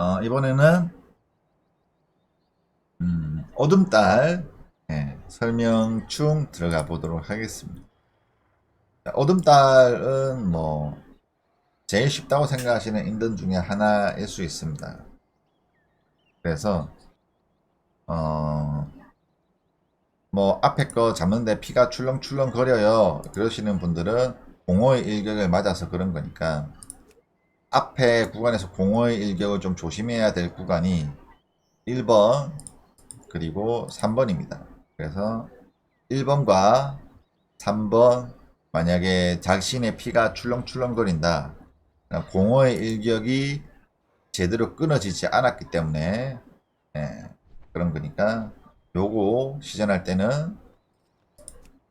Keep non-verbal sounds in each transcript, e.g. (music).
어, 이번에는 음, 어둠달 예, 설명충 들어가 보도록 하겠습니다. 자, 어둠달은 뭐 제일 쉽다고 생각하시는 인던 중에 하나일 수 있습니다. 그래서 어, 뭐 앞에 거 잡는데 피가 출렁출렁 거려요. 그러시는 분들은 공허의 일격을 맞아서 그런 거니까 앞에 구간에서 공허의 일격을 좀 조심해야 될 구간이 1번 그리고 3번입니다. 그래서 1번과 3번 만약에 자신의 피가 출렁출렁거린다. 공허의 일격이 제대로 끊어지지 않았기 때문에 예, 그런 거니까 요거 시전할 때는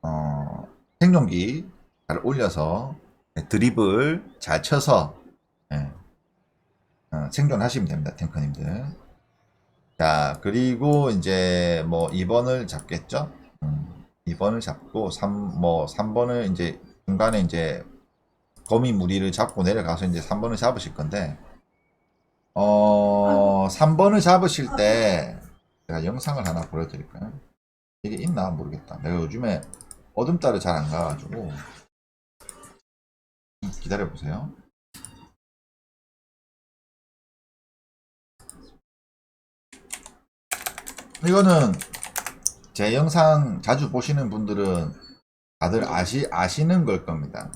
어, 생존기 잘 올려서 예, 드립을 잘 쳐서 예, 어, 생존하시면 됩니다 탱커님들 자 그리고 이제 뭐 2번을 잡겠죠 음, 2번을 잡고 3, 뭐 3번을 이제 중간에 이제 거미 무리를 잡고 내려가서 이제 3번을 잡으실 건데 어 3번을 잡으실 때 제가 영상을 하나 보여드릴까요? 이게 있나 모르겠다. 내가 요즘에 어둠달을 잘안 가가지고 기다려 보세요. 이거는 제 영상 자주 보시는 분들은 다들 아시 아시는 걸 겁니다.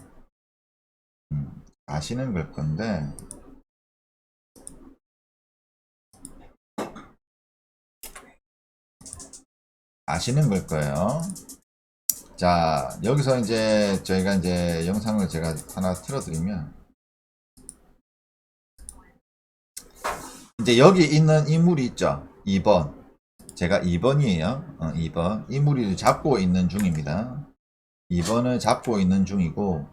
음, 아시는 걸 건데 아시는 걸 거예요. 자, 여기서 이제 저희가 이제 영상을 제가 하나 틀어드리면 이제 여기 있는 인물이 있죠. 2번. 제가 2번이에요. 어, 2번. 인물을 잡고 있는 중입니다. 2번을 잡고 있는 중이고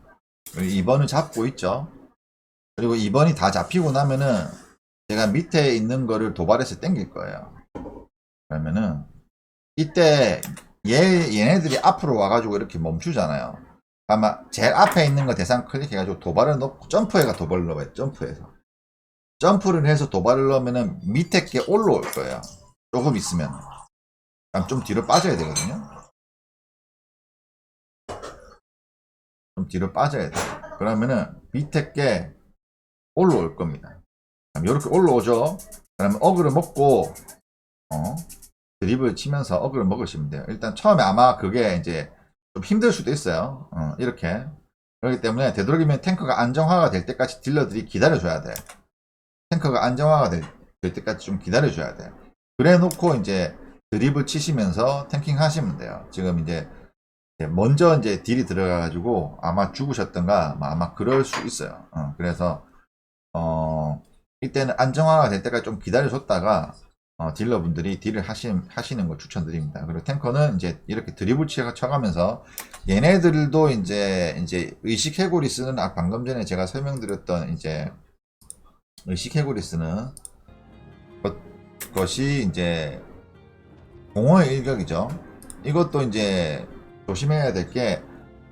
2번을 잡고 있죠. 그리고 2번이 다 잡히고 나면은 제가 밑에 있는 거를 도발해서 당길 거예요. 그러면은 이때 얘 얘네들이 앞으로 와가지고 이렇게 멈추잖아요. 아마 제일 앞에 있는 거 대상 클릭해가지고 도발을 넣고 점프해가 도발을 넣어요. 점프해서 점프를 해서 도발을 넣으면은 밑에 게 올라올 거예요. 조금 있으면 좀 뒤로 빠져야 되거든요. 좀 뒤로 빠져야 돼. 그러면은 밑에 게 올라올 겁니다. 이렇게 올라오죠. 그러면 어그를 먹고 어 드립을 치면서 어그를 먹으시면 돼요. 일단 처음에 아마 그게 이제 좀 힘들 수도 있어요. 어, 이렇게. 그렇기 때문에 되도록이면 탱커가 안정화가 될 때까지 딜러들이 기다려줘야 돼. 탱커가 안정화가 될, 될 때까지 좀 기다려줘야 돼. 그래 놓고 이제 드립을 치시면서 탱킹 하시면 돼요. 지금 이제 먼저 이제 딜이 들어가가지고 아마 죽으셨던가 뭐 아마 그럴 수 있어요. 어, 그래서 어, 이때는 안정화가 될 때까지 좀 기다려줬다가 어, 딜러분들이 딜을 하시, 하시는 걸 추천드립니다. 그리고 탱커는 이제 이렇게 드리블 쳐가면서 얘네들도 이제 이제 의식 해골이 쓰는 아 방금 전에 제가 설명드렸던 이제 의식 해골이 쓰는 것, 것이 이제 공허의 일격이죠. 이것도 이제 조심해야 될 게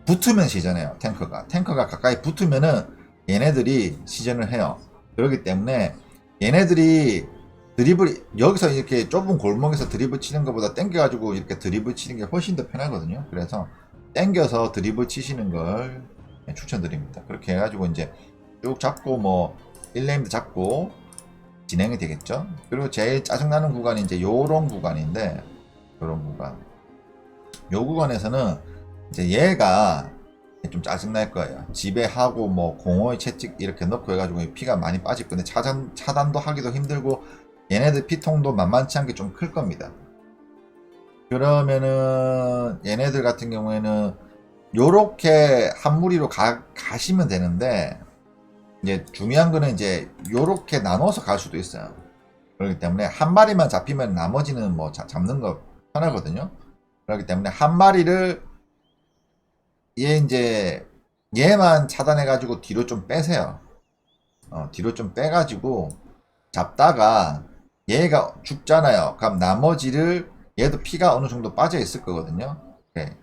붙으면 시전해요. 탱커가 탱커가 가까이 붙으면은 얘네들이 시전을 해요. 그렇기 때문에 얘네들이 드리블 여기서 이렇게 좁은 골목에서 드리블 치는 것보다 땡겨가지고 이렇게 드리블 치는 게 훨씬 더 편하거든요. 그래서 땡겨서 드리블 치시는 걸 추천드립니다. 그렇게 해가지고 이제 쭉 잡고 뭐 1레임도 잡고 진행이 되겠죠. 그리고 제일 짜증나는 구간이 이제 요런 구간인데 요런 구간. 요 구간에서는 이제 얘가 좀 짜증날 거예요. 지배하고 뭐 공허의 채찍 이렇게 넣고 해가지고 피가 많이 빠질 건데 차단, 차단도 하기도 힘들고 얘네들 피통도 만만치 않게 좀 클 겁니다. 그러면은 얘네들 같은 경우에는 요렇게 한 무리로 가, 가시면 되는데 이제 중요한 거는 이제 요렇게 나눠서 갈 수도 있어요. 그렇기 때문에 한 마리만 잡히면 나머지는 뭐 자, 잡는 거 편하거든요. 그렇기 때문에 한 마리를 얘 이제 얘만 차단해 가지고 뒤로 좀 빼세요. 어, 뒤로 좀 빼가지고 잡다가 얘가 죽잖아요. 그럼 나머지를 얘도 피가 어느 정도 빠져 있을 거거든요. 네.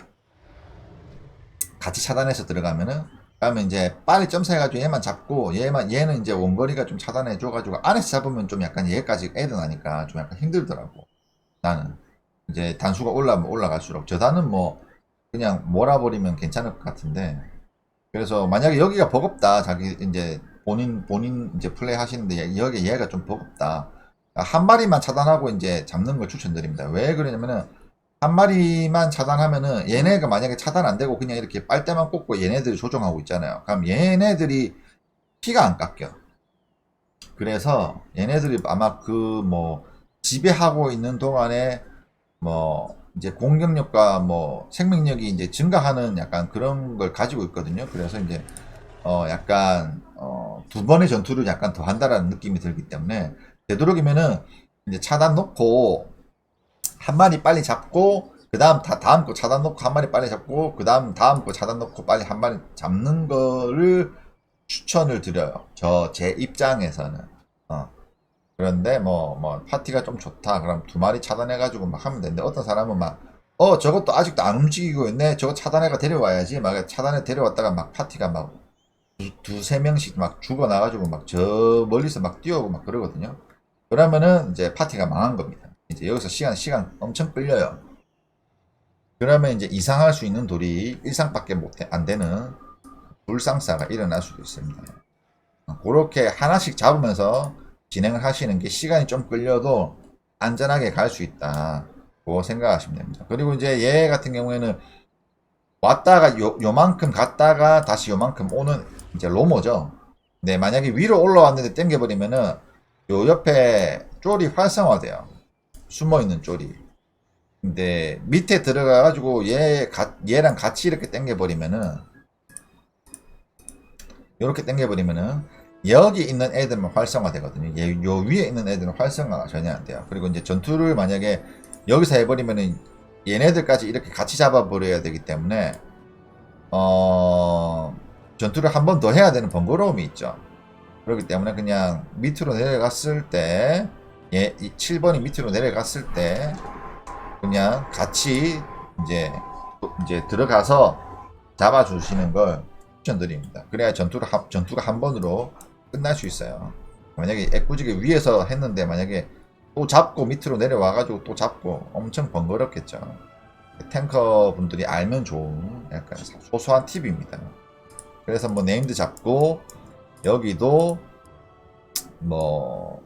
같이 차단해서 들어가면은 그러면 이제 빨리 점사해가지고 얘만 잡고 얘만 얘는 이제 원거리가 좀 차단해줘가지고 안에서 잡으면 좀 약간 얘까지 애드 나니까 좀 약간 힘들더라고. 나는. 이제 단수가 올라면 올라갈수록. 저 단은 뭐 그냥 몰아버리면 괜찮을 것 같은데. 그래서 만약에 여기가 버겁다. 자기 이제 본인 본인 이제 플레이 하시는데 여기 얘가 좀 버겁다. 한 마리만 차단하고 이제 잡는 걸 추천드립니다. 왜 그러냐면은 한 마리만 차단하면은 얘네가 만약에 차단 안 되고 그냥 이렇게 빨대만 꽂고 얘네들이 조종하고 있잖아요. 그럼 얘네들이 피가 안 깎여. 그래서 얘네들이 아마 그 뭐 지배하고 있는 동안에 뭐 이제 공격력과 뭐 생명력이 이제 증가하는 약간 그런 걸 가지고 있거든요. 그래서 이제 어 약간 어두 번의 전투를 약간 더 한다라는 느낌이 들기 때문에 되도록이면은 이제 차단 놓고 한 마리 빨리 잡고 그 다음 다 다음 거 차단 놓고 한 마리 빨리 잡고 그 다음 다음 거 차단 놓고 빨리 한 마리 잡는 거를 추천을 드려요. 저 제 입장에서는 어. 그런데 뭐뭐 파티가 좀 좋다 그럼 두 마리 차단해가지고 막 하면 되는데 어떤 사람은 막 어 저것도 아직도 안 움직이고 있네 저거 차단해가 데려와야지 막 차단해 데려왔다가 막 파티가 막 두, 두세 명씩 막 죽어나가지고 막 저 멀리서 막 뛰어오고 막 그러거든요. 그러면은 이제 파티가 망한 겁니다. 이제 여기서 시간 시간 엄청 끌려요. 그러면 이제 이상할 수 있는 돌이 일상밖에 못해 안 되는 불상사가 일어날 수도 있습니다. 그렇게 하나씩 잡으면서 진행을 하시는 게 시간이 좀 끌려도 안전하게 갈 수 있다. 고 생각하시면 됩니다. 그리고 이제 얘 같은 경우에는 왔다가 요, 요만큼 갔다가 다시 요만큼 오는 이제 로모죠. 네, 만약에 위로 올라왔는데 땡겨버리면은 요 옆에 쫄이 활성화돼요. 숨어 있는 쫄이. 근데 밑에 들어가가지고 얘 가, 얘랑 같이 이렇게 당겨버리면은 이렇게 당겨버리면은 여기 있는 애들만 활성화 되거든요. 얘, 요 위에 있는 애들은 활성화가 전혀 안 돼요. 그리고 이제 전투를 만약에 여기서 해버리면은 얘네들까지 이렇게 같이 잡아버려야 되기 때문에 어 전투를 한 번 더 해야 되는 번거로움이 있죠. 그렇기 때문에 그냥 밑으로 내려갔을 때, 예, 이 7번이 밑으로 내려갔을 때, 그냥 같이 이제, 이제 들어가서 잡아주시는 걸 추천드립니다. 그래야 전투를, 한- 전투가 한 번으로 끝날 수 있어요. 만약에 애꿎지게 위에서 했는데, 만약에 또 잡고 밑으로 내려와가지고 또 잡고 엄청 번거롭겠죠. 탱커 분들이 알면 좋은 약간 소소한 팁입니다. 그래서 뭐 네임드 잡고 여기도 뭐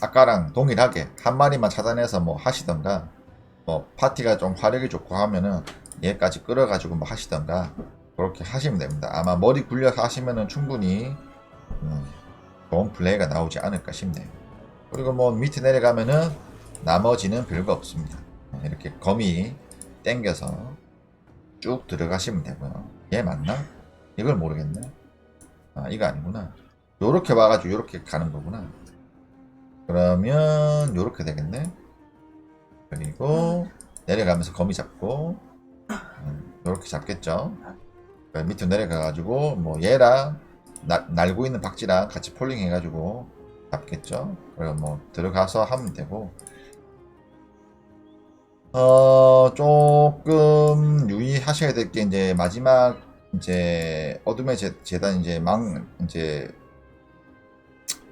아까랑 동일하게 한 마리만 차단해서 뭐 하시던가 뭐 파티가 좀 화력이 좋고 하면은 얘까지 끌어가지고 뭐 하시던가 그렇게 하시면 됩니다. 아마 머리 굴려서 하시면은 충분히 음, 좋은 플레이가 나오지 않을까 싶네요. 그리고 뭐 밑에 내려가면은 나머지는 별거 없습니다. 이렇게 거미 땡겨서 쭉 들어가시면 되고요. 얘 맞나? 이걸 모르겠네. 아, 이거 아니구나. 요렇게 와가지고 요렇게 가는 거구나. 그러면 요렇게 되겠네. 그리고 내려가면서 거미 잡고 음, 요렇게 잡겠죠. 그러니까 밑으로 내려가가지고 뭐 얘랑 나- 날고 있는 박쥐랑 같이 폴링 해가지고 잡겠죠. 그리고 뭐 들어가서 하면 되고 어 조금 유의하셔야 될 게 이제 마지막 이제 어둠의 재, 재단 이제 망 이제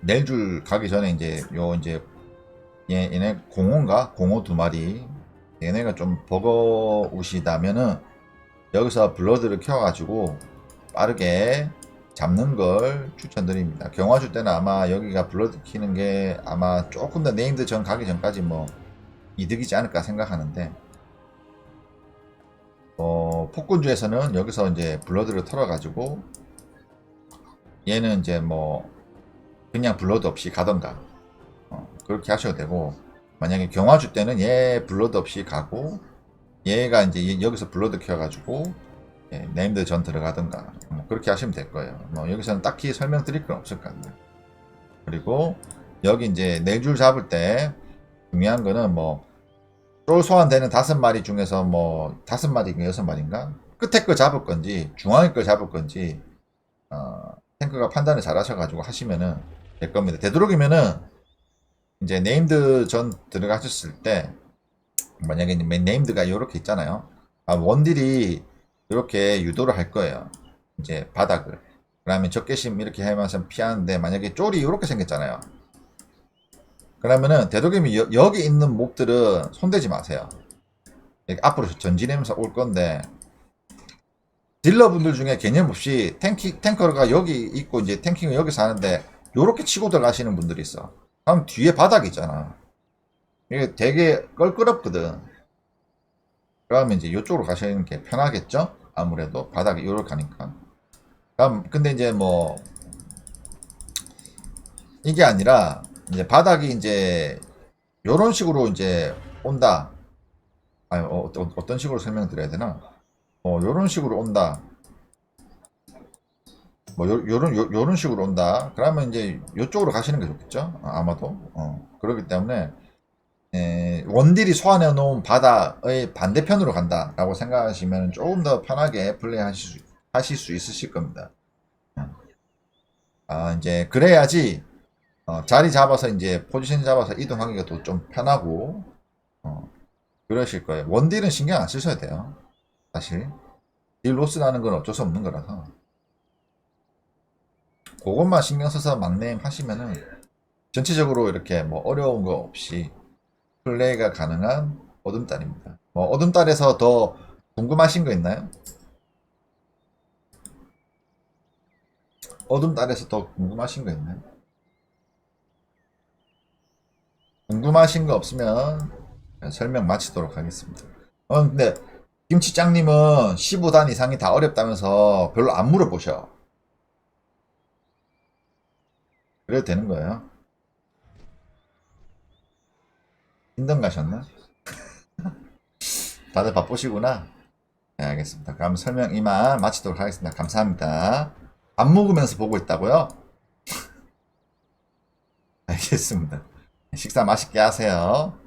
낼줄 가기 전에 이제 요 이제 얘, 얘네 공호인가 공호 두 마리 얘네가 좀 버거우시다면은 여기서 블러드를 켜가지고 빠르게 잡는 걸 추천드립니다. 경화주 때는 아마 여기가 블러드 키는 게 아마 조금 더 네임드 전 가기 전까지 뭐 이득이지 않을까 생각하는데 어, 폭군주에서는 여기서 이제 블러드를 털어가지고 얘는 이제 뭐 그냥 블러드 없이 가던가 어, 그렇게 하셔도 되고 만약에 경화주 때는 얘 블러드 없이 가고 얘가 이제 얘- 여기서 블러드 켜가지고 예, 네임드 전 들어가던가 뭐 그렇게 하시면 될 거예요. 뭐 여기서는 딱히 설명드릴 건 없을 것 같네요. 그리고 여기 이제 네 줄 잡을 때 중요한 거는 뭐쫄 소환되는 다섯 마리 중에서 뭐 다섯 마리인가 여섯 마리인가 끝에 거 잡을 건지 중앙에 거 잡을 건지 어, 탱크가 판단을 잘 하셔가지고 하시면은 될 겁니다. 되도록이면은 이제 네임드 전 들어가셨을 때 만약에 네임드가 이렇게 있잖아요. 아, 원딜이 이렇게 유도를 할 거예요. 이제 바닥을. 그러면 적개심 이렇게 하면서 피하는데 만약에 쫄이 이렇게 생겼잖아요. 그러면은 되도록이면 여, 여기 있는 몹들은 손대지 마세요. 앞으로 전진하면서 올 건데 딜러분들 중에 개념 없이 탱키, 탱커가 여기 있고 이제 탱킹을 여기서 하는데 요렇게 치고 들어가시는 분들이 있어. 그럼 뒤에 바닥 있잖아. 이게 되게 껄끄럽거든. 그러면 이제 이쪽으로 가시는 게 편하겠죠? 아무래도 바닥이 요렇게 하니까. 그럼 근데 이제 뭐 이게 아니라 이제 바닥이 이제 요런 식으로 이제 온다. 아니 어, 어, 어떤 식으로 설명드려야 되나? 어 요런 식으로 온다. 뭐 요, 요런 요, 요런 식으로 온다. 그러면 이제 요쪽으로 가시는 게 좋겠죠? 아, 아마도. 어. 그렇기 때문에 에, 원딜이 소환해 놓은 바닥의 반대편으로 간다 라고 생각하시면 조금 더 편하게 플레이 하실 수, 하실 수 있으실 겁니다. 아, 이제 그래야지 어, 자리 잡아서 이제 포지션 잡아서 이동하기가 더 좀 편하고 어, 그러실 거예요. 원딜은 신경 안 쓰셔야 돼요. 사실 딜 로스 나는 건 어쩔 수 없는 거라서 그것만 신경 써서 막내임 하시면은 전체적으로 이렇게 뭐 어려운 거 없이 플레이가 가능한 어둠달입니다. 뭐 어둠달에서 더 궁금하신 거 있나요? 어둠달에서 더 궁금하신 거 있나요? 궁금하신 거 없으면 설명 마치도록 하겠습니다. 어, 근데 김치짱님은 15단 이상이 다 어렵다면서 별로 안 물어보셔. 그래도 되는 거예요. 힘든 가셨나? (laughs) 다들 바쁘시구나. 네, 알겠습니다. 그럼 설명 이만 마치도록 하겠습니다. 감사합니다. 밥 먹으면서 보고 있다고요? (laughs) 알겠습니다. 식사 맛있게 하세요.